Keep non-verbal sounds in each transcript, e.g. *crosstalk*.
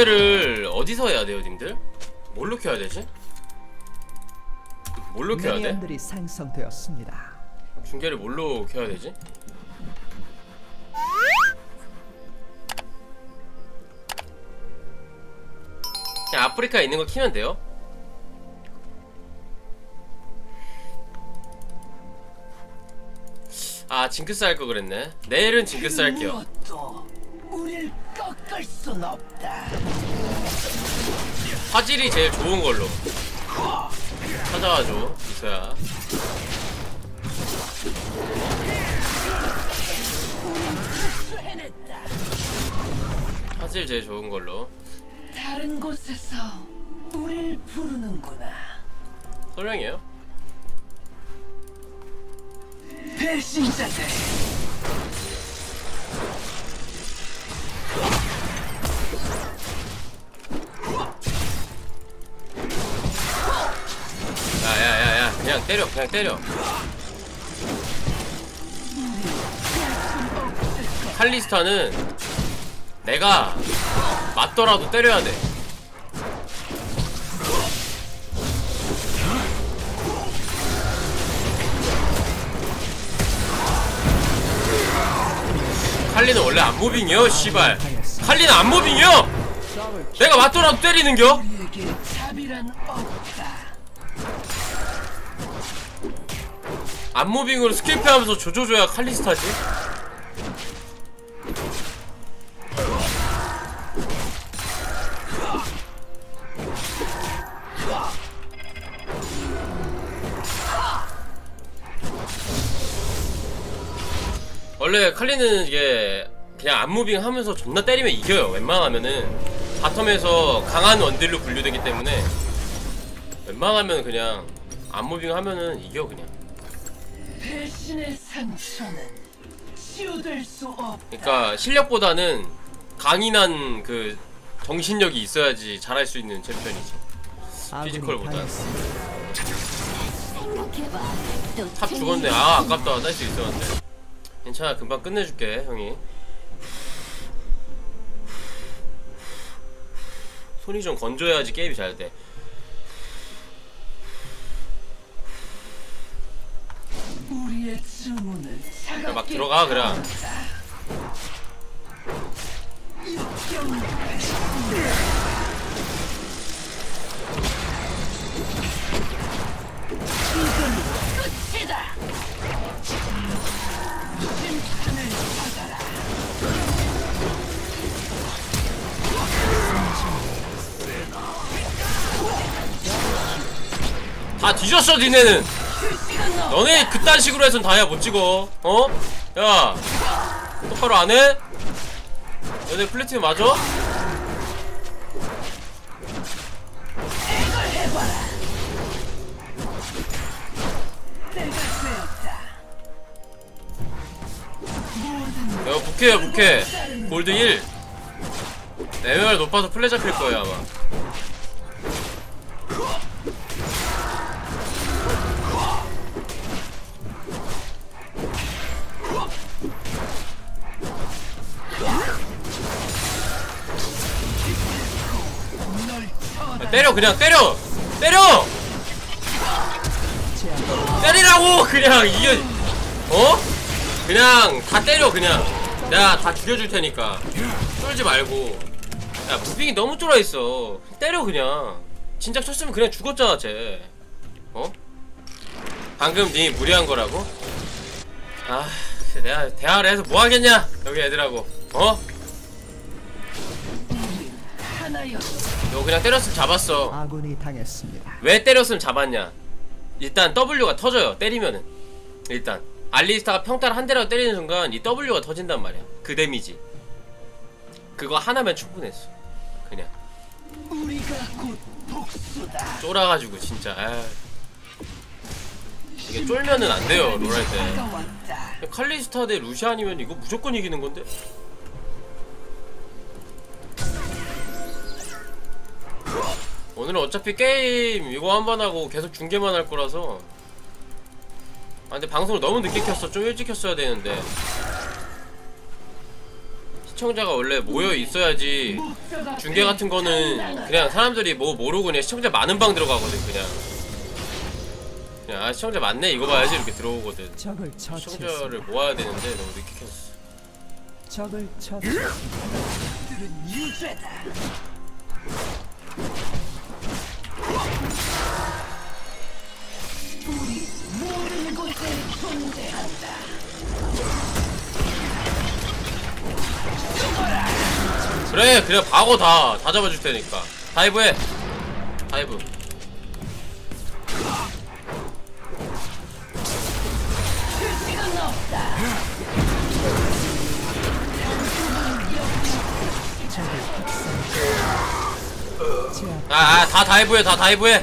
중계를 어디서 해야 돼요 님들? 뭘로 켜야 되지? 뭘로 켜야 돼? 미니언들이 생성되었습니다. 중계를 뭘로 켜야 되지? 그냥 아프리카에 있는 거 키면 돼요? 아 징크스 할 거 그랬네 내일은 징크스 할게요 꺾을 순 없다. 화질이 제일 좋은 걸로 찾아와줘 해냈다. 화질 제일 좋은 걸로 다른 곳에서 우릴 부르는구나. 설명이에요? 배신자들. 그냥 때려 그냥 때려. 칼리스타는 내가 맞더라도 때려야 돼. 칼리는 원래 안 무빙이요 씨발. 칼리는 안 무빙이요! 내가 맞더라도 때리는겨 안무빙으로 스킬패하면서 조져줘야 칼리스타지? 원래 칼리는 이게 그냥 안무빙 하면서 존나 때리면 이겨요. 웬만하면은. 바텀에서 강한 원딜로 분류되기 때문에. 웬만하면 그냥 안무빙 하면은 이겨 그냥 그러니까 실력보다는 강인한 그 정신력이 있어야지 잘할 수 있는 챔피언이지. 아군이 피지컬보다. 당했습니다. 탑 죽었네. 아 아깝다. 딸 수 있었는데. 괜찮아. 금방 끝내줄게 형이. 손이 좀 건조해야지 게임이 잘 돼. 그냥 막 차갑게 들어가 그냥. 다 뒤졌어 니네는. 너네 그딴 식으로 해선 다야 못 찍어. 어? 야 똑바로 안 해? 너네 플래티넘 맞아? 이거 부캐야 부캐 골드 1 레벨 높아서 플레 잡힐 거예요 아마 때려 그냥 때려! 때려! 때리라고! 그냥 이겨. 어? 그냥 다 때려 그냥. 내가 다 죽여줄 테니까. 쫄지 말고. 야 무빙이 너무 쫄아있어. 때려 그냥. 진작 쳤으면 그냥 죽었잖아 쟤. 어? 방금 니 무리한 거라고? 아 내가 대화를 해서 뭐 하겠냐? 여기 애들하고. 어? 너 그냥 때렸으면 잡았어. 아군이 당했습니다. 왜 때렸으면 잡았냐? 일단 W가 터져요 때리면은. 일단. 알리스타가 평타를 한 대라도 때리는 순간 이 W가 터진단 말이야. 그 데미지. 그거 하나면 충분했어. 그냥. 쫄아가지고 진짜. 에이. 이게 쫄면은 안 돼요 롤할 때. 칼리스타 대 루시안이면 이거 무조건 이기는 건데 오늘은 어차피 게임 이거 한 번 하고 계속 중계만 할 거라서. 아 근데 방송을 너무 늦게 켰어. 좀 일찍 켰어야 되는데. 시청자가 원래 모여 있어야지 중계 같은 거는 그냥 사람들이 뭐 모르고 그냥 시청자 많은 방 들어가거든 그냥. 그냥 아 시청자 많네? 이거 봐야지 이렇게 들어오거든. 시청자를 모아야 되는데 너무 늦게 켰어. 적을 처치 그래 그래 박어 다 다 잡아줄 테니까. 다이브 해. 다이브. 없다. 제압 아다 다이브해 다 다이브해.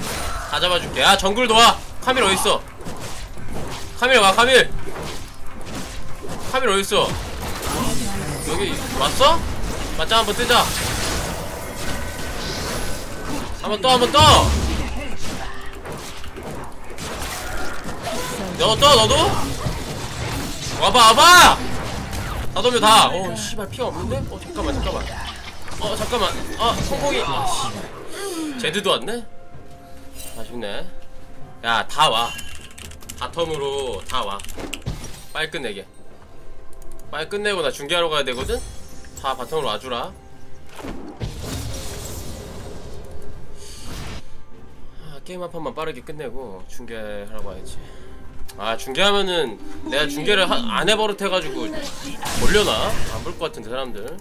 다 잡아줄게. 야 정글 도와. 카밀 어딨어 카밀 와 카밀. 카밀 어딨어? 여기 왔어? 맞짱 한번 뜨자. 한번 떠 한번 떠. 너도 떠 너도? 와봐 와봐! 다도면 다어 씨발 피가 없는데? 어 잠깐만 잠깐만. 어 잠깐만. 어 콩콩이. 아 씨발. 제드도 왔네? 아쉽네. 야 다 와 바텀으로 다 와. 빨리 끝내게. 빨리 끝내고 나 중계하러 가야 되거든? 다 바텀으로 와주라. 아, 게임 한 판만 빠르게 끝내고 중계하러 가야지. 아 중계하면은 내가 중계를 하- 안 해버릇해가지고 몰려나? 안 볼 것 같은데 사람들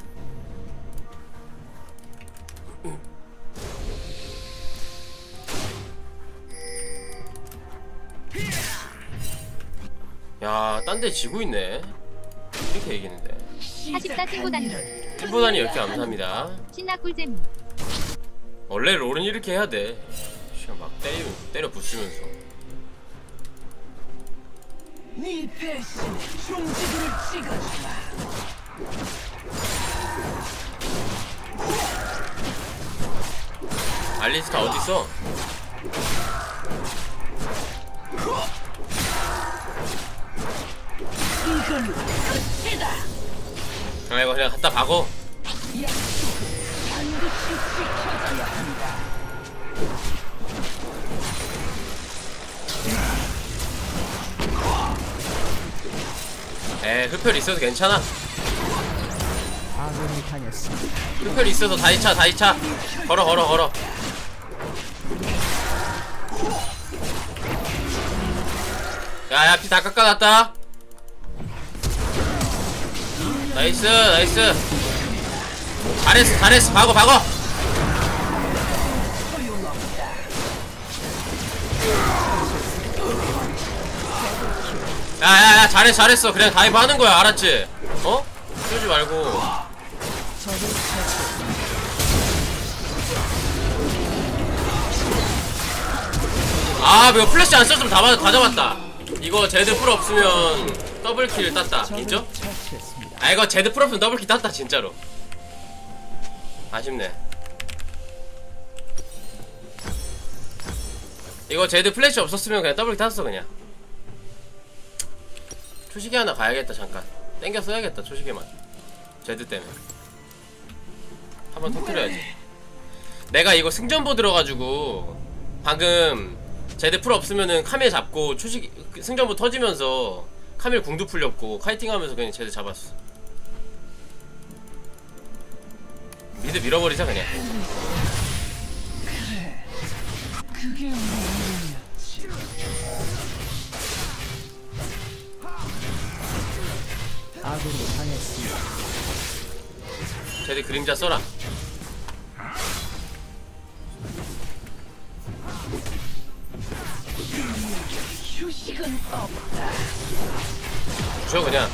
야, 딴 데 지고 있네. 이렇게 얘기했는데. 44 팀보다는 팀보다니 이렇게 감사합니다. 신나 꿀잼 원래 롤은 이렇게 해야 돼. 시간 막 때리, 때려 부수면서. 네 배신 종지부를 찍어주마. 알리스타 어딨어? 아, 이거 그냥 갖다 박어. 지켜줘야 한다. 에, 흡혈 있어도 괜찮아. 흡혈 있어서 다이차, 다이차. 걸어, 걸어, 걸어. 야, 야, 피 다 깎아놨다. 나이스, 나이스. 잘했어, 잘했어. 박어, 박어. 소용없다. 야, 야, 야, 잘했어, 잘했어. 그냥 다이브 하는 거야, 알았지? 어? 쏘지 말고. 아, 이거 플래시 안 썼으면 다, 받- 다 잡았다. 이거 제드 풀 없으면 더블킬 땄다. 인정? 아, 이거 제드 풀 없으면 더블킬 땄다, 진짜로. 아쉽네. 이거 제드 플래시 없었으면 그냥 더블킬 땄어, 그냥. 초시계 하나 가야겠다, 잠깐. 땡겨 써야겠다, 초시계만. 제드 때문에. 한번 터뜨려야지. 내가 이거 승전보 들어가지고 방금 제드 풀 없으면은 카멜 잡고 초식 승전보 터지면서 카멜 궁도 풀렸고 카이팅하면서 그냥 제드 잡았어. 미드 밀어버리자 그냥. 아군이 당했습니다. 제드 그림자 써라. 휴식은 없다. 그냥.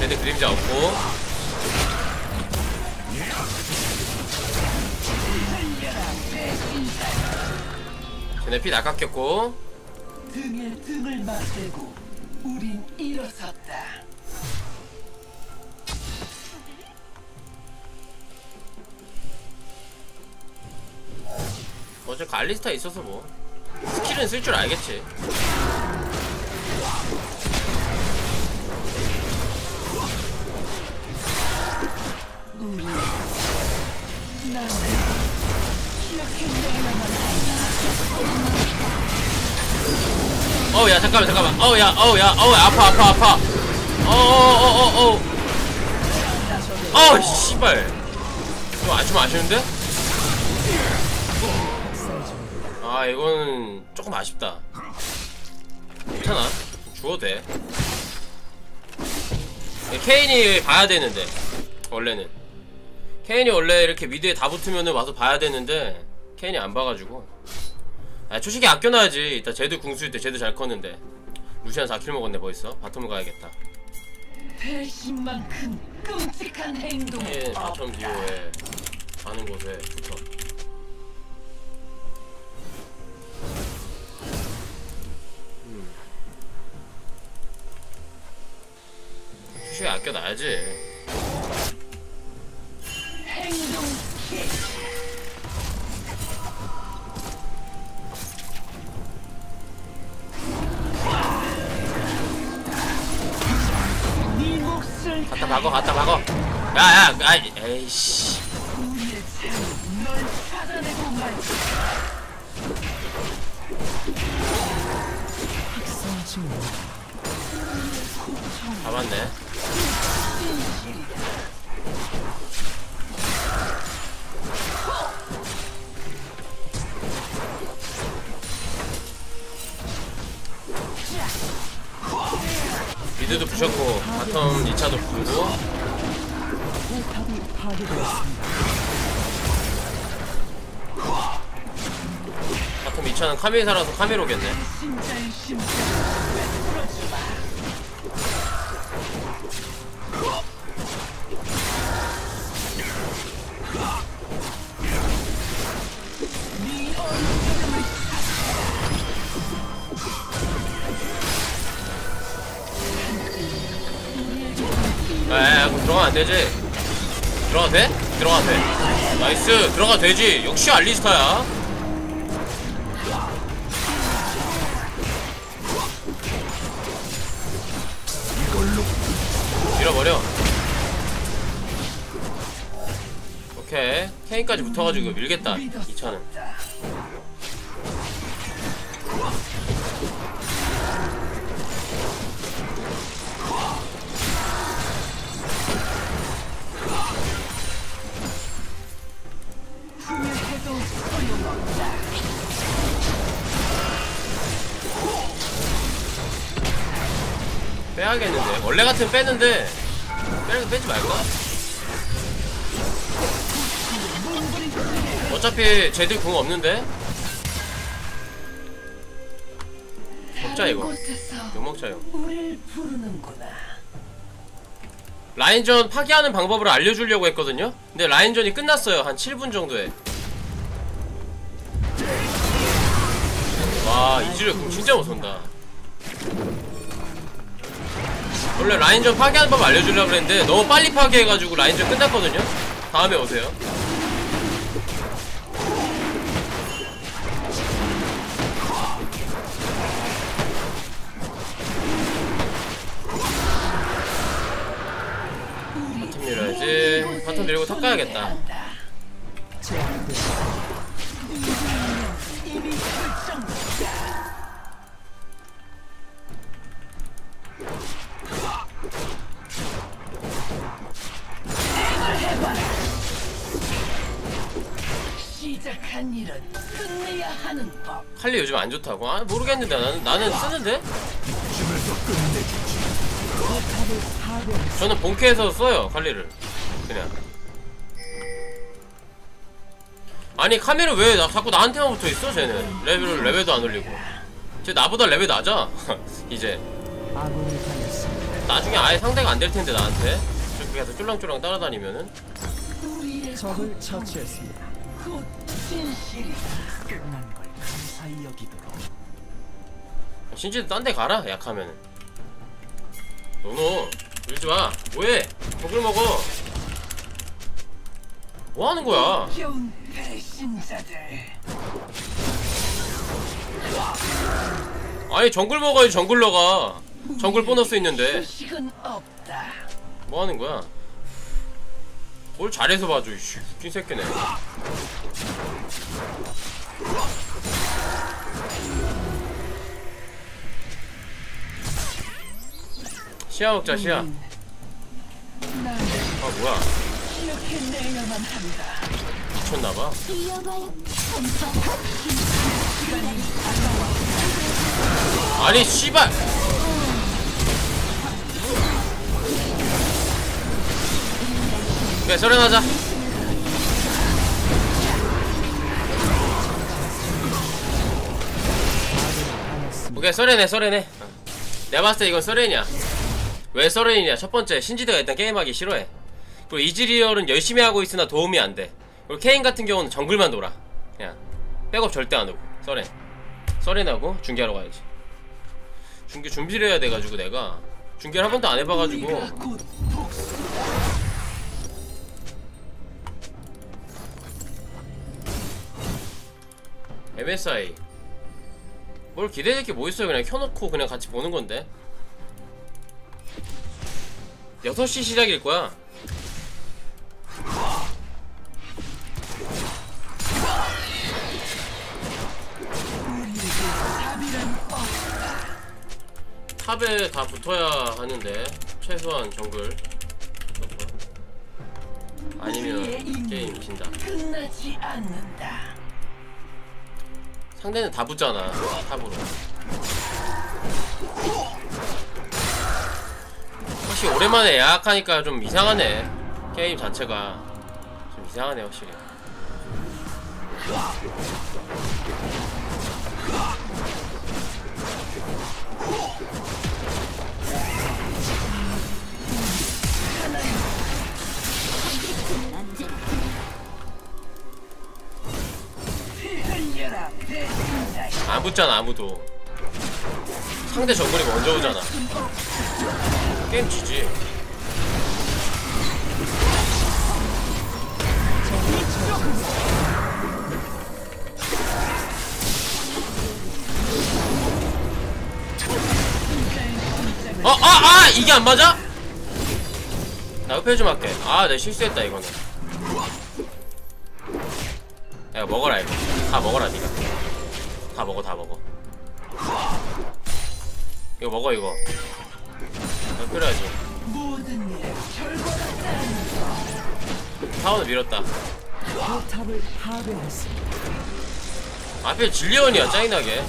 제드 그림자 없고. 쟤네 피다 깎였고. 등에 등을 맞대고 우린 일어섰다. 어제 갈리스타 있어서 뭐. 스킬은 쓸 줄 알겠지 어우 야 잠깐만 잠깐만. 어우 야 어우 아파 아파 아파. 어어어어어 어우 씨발. 이거 아좀 아쉬운데? 아 이건 조금 아쉽다. 괜찮아. 죽어도 돼. 케인이 봐야 되는데 원래는 케인이 원래 이렇게 미드에 다 붙으면은 와서 봐야 되는데 케인이 안 봐가지고. 아 초식이 아껴놔야지. 이따 제드 궁수일 때 제드 잘 컸는데. 루시안 4킬 먹었네 벌써. 바텀을 가야겠다. 배신만큼 끔찍한 행동. 케인 바텀 디오에 가는 곳에 붙어. 음. 초식이 아껴놔야지 갖다 박어 갖다 박어. 야야 아이 에이씨. 잡았네 미드도 부셨고 바텀 2차도 부고 포탑이 파괴되었습니다. 바텀 2차는 카메사라서 카메로겠네 되지? 들어가도 돼? 들어가도 돼. 나이스. 들어가도 되지. 역시 알리스타야. 밀어버려. 오케이. 케인까지 붙어가지고 밀겠다. 2차는 원래 같으면 빼는데 빼는 빼지 말까? 어차피 쟤들 궁 없는데? 먹자 이거. 곳에서 이거. 라인전 파괴하는 방법을 알려주려고 했거든요? 근데 라인전이 끝났어요 한 7분 정도에. 와 이즈를 궁 진짜 못 쏜다 원래 라인전 파괴하는 법 알려주려고 했는데 너무 빨리 파괴해가지고 라인전 끝났거든요? 다음에 오세요. 바텀 밀어야지. 바텀 밀고 탑 가야겠다. 시작한 일은 끝내야 하는 법. 칼리 요즘 안 좋다고? 아 모르겠는데 나는 나는 쓰는데? 저는 본캐에서 써요 칼리를 그냥 아니 카메라 왜 나, 자꾸 나한테만 붙어 있어 쟤는 레벨, 레벨도 안 올리고 쟤 나보다 레벨 낮아 *laughs* 이제. 나중에 아예 상대가 안 될 텐데 나한테 저렇게 해서 쫄랑쫄랑 따라다니면은 적을 처치했습니다. 곧 진실이다. 끝난 걸 감사히 여기도록. 신지도 딴데 가라 약하면은 노노 이러지 마 뭐해 독을 먹어 뭐 하는 거야. 아니 정글 먹어야지 정글러가 정글 보너스 있는데. 뭐 하는 거야 뭘 잘해서 봐줘 이씨. 웃긴 새끼네. 시야 먹자 시야. 나를 아 뭐야. 미쳤나봐. 아니 씨발 서른하자. 오케이 서렌해 서렌해. 어. 내가 봤을 때 이건 서렌이야. 왜 서렌이냐? 첫 번째 신지드가 일단 게임하기 싫어해. 그리고 이즈리얼은 열심히 하고 있으나 도움이 안돼. 그리고 케인 같은 경우는 정글만 돌아. 그냥 백업 절대 안 오고 서렌 서렌하고 중계하러 가야지. 중계 준비를 해야 돼가지고 내가. 중계를 한 번도 안 해봐가지고 MSI 뭘 기대될 게 뭐 있어요? 그냥 켜놓고 그냥 같이 보는 건데. 6시 시작일 거야. 탑에 다 붙어야 하는데 최소한 정글. 아니면 게임 진다. 끝나지 않는다. 상대는 다 붙잖아 탑으로. 확실히 오랜만에 예약하니까 좀 이상하네 게임 자체가. 좀 이상하네 확실히 안 붙잖아 아무도 상대 정글이 먼저 오잖아 게임 지지 어, 아, 아! 이게 안 맞아? 나 옆에 좀 할게. 아, 내가 실수했다, 이거는. 야, 먹어라, 이거. 다 먹어라, 니가. 다 먹어, 다 먹어. 이거 먹어, 이거. 일 결과가 타워는 밀었다. 앞에 질리언이야, 짜증나게.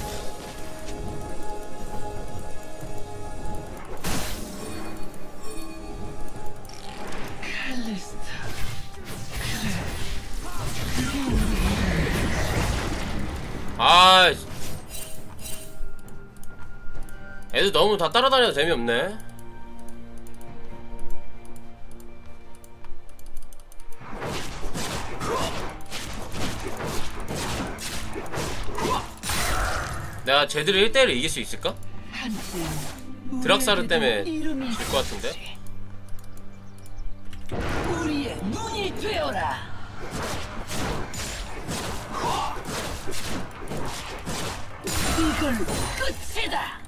애들 너무 다 따라다녀도 재미없네. 내가 쟤들을 1대1로 이길 수 있을까? 드락사르 때문에 질 것 같은데? 우리의 눈이 되어라. 이걸로 끝이다.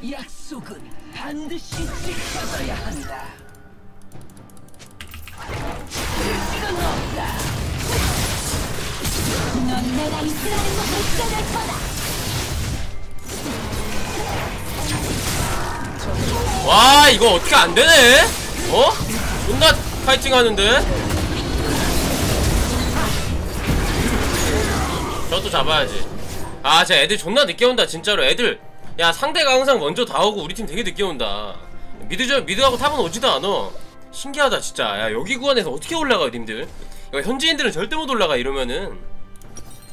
약속은 반드시 지켜져야 한다. 시간 없다. 넌 내가 이끌어낸 것을 떠날 거다. 와 이거 어떻게 안 되네? 어? 존나 파이팅 하는데? 저도 잡아야지. 아, 쟤 애들 존나 늦게 온다, 진짜로. 애들. 야, 상대가 항상 먼저 다 오고 우리 팀 되게 늦게 온다. 미드저, 미드하고 탑은 오지도 않아. 신기하다, 진짜. 야, 여기 구간에서 어떻게 올라가요, 님들? 이거 현지인들은 절대 못 올라가, 이러면은.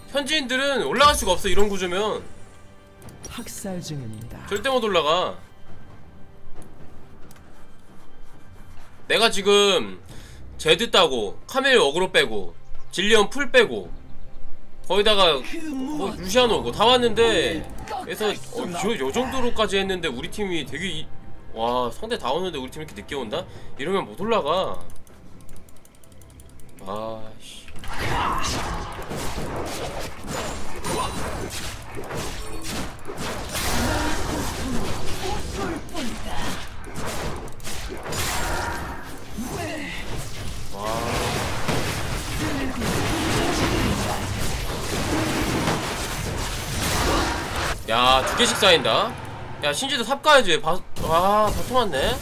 현지인들은 올라갈 수가 없어, 이런 구조면. 학살 중입니다. 절대 못 올라가. 내가 지금 제드 따고 카멜 어그로 빼고 질리언 풀 빼고 거기다가 뭐 루시아노고. 다 왔는데 그래서 어, 저요 정도로까지 했는데 우리 팀이 되게 이, 와 상대 다 오는데 우리 팀 이렇게 늦게 온다? 이러면 못 올라가. 아씨. 야, 두 개씩 쌓인다. 야, 신지도 삽 가야지. 바, 와, 바통 왔네.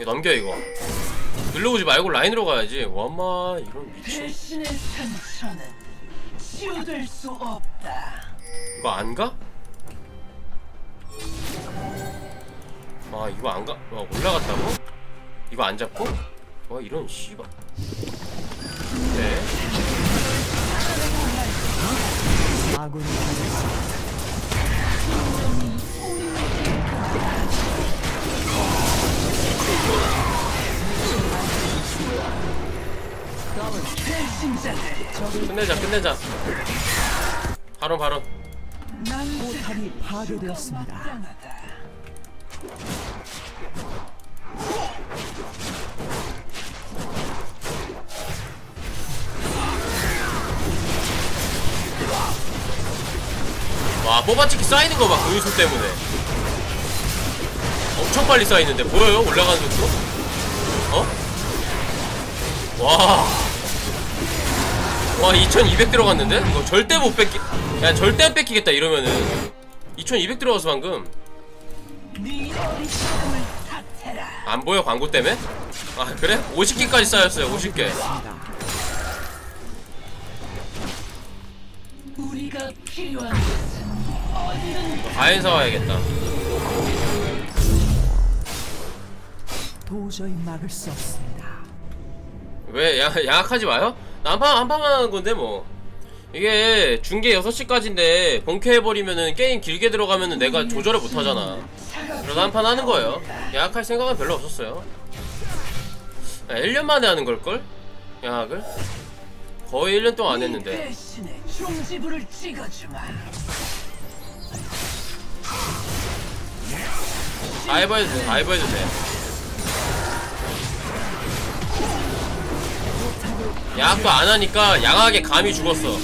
이거 넘겨, 이거. 글로우지 말고 라인으로 가야지. 와마, 이런 미친. 이거 안 가? 아, 이거 안 가? 와, 올라갔다고? 이거 안 잡고? 와, 이런 씨발. 네. 아군이 끝내자, 끝내자. 바로, 바로. 난 포탑이 파괴되었습니다. 와 뽑아치기 쌓이는 거봐 고유수 때문에 엄청 빨리 쌓이는데 보여요 올라가는 속도? 어? 와. 와 2200 들어갔는데? 이거 절대 못 뺏기 야 절대 안 뺏기겠다 이러면은 2200 들어가서 방금. 안 보여 광고 때문에? 아 그래? 50개까지 쌓였어요 50개 우리가 필요한 과연 사와야겠다 도저히 막을 수 없습니다. 왜 야, 양악하지 마요? 나 한판 한판만 하는 건데 뭐 이게 중계 6시까지인데 본캐해버리면은 게임 길게 들어가면은 내가 조절을 못하잖아 그래서 한 판 하는 거예요 양악할 생각은 별로 없었어요 야, 1년 만에 하는 걸걸? 양악을? 거의 1년 동안 안네 했는데 배신의 종지부를 찍어주마. 다 해봐도 돼, 다 해봐도 돼. 양악도 안 하니까 양악의 감이 죽었어.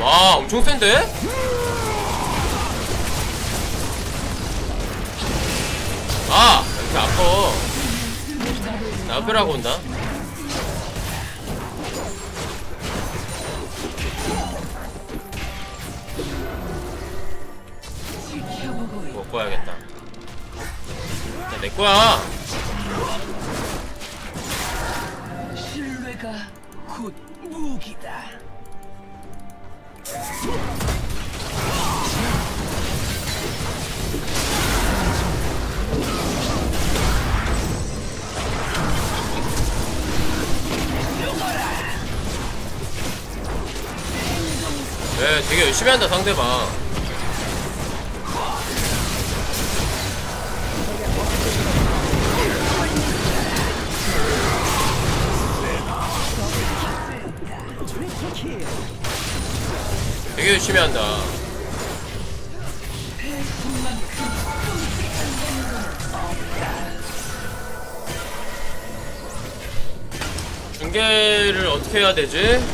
와, 엄청 센데? 아, 이렇게 아파. 나 옆에라고 온다. 먹고 와야겠다. 야, 내 거야. 신뢰가 곧 무기다. 네, 되게 열심히 한다, 상대방. 되게 열심히 한다. 중계를 어떻게 해야 되지?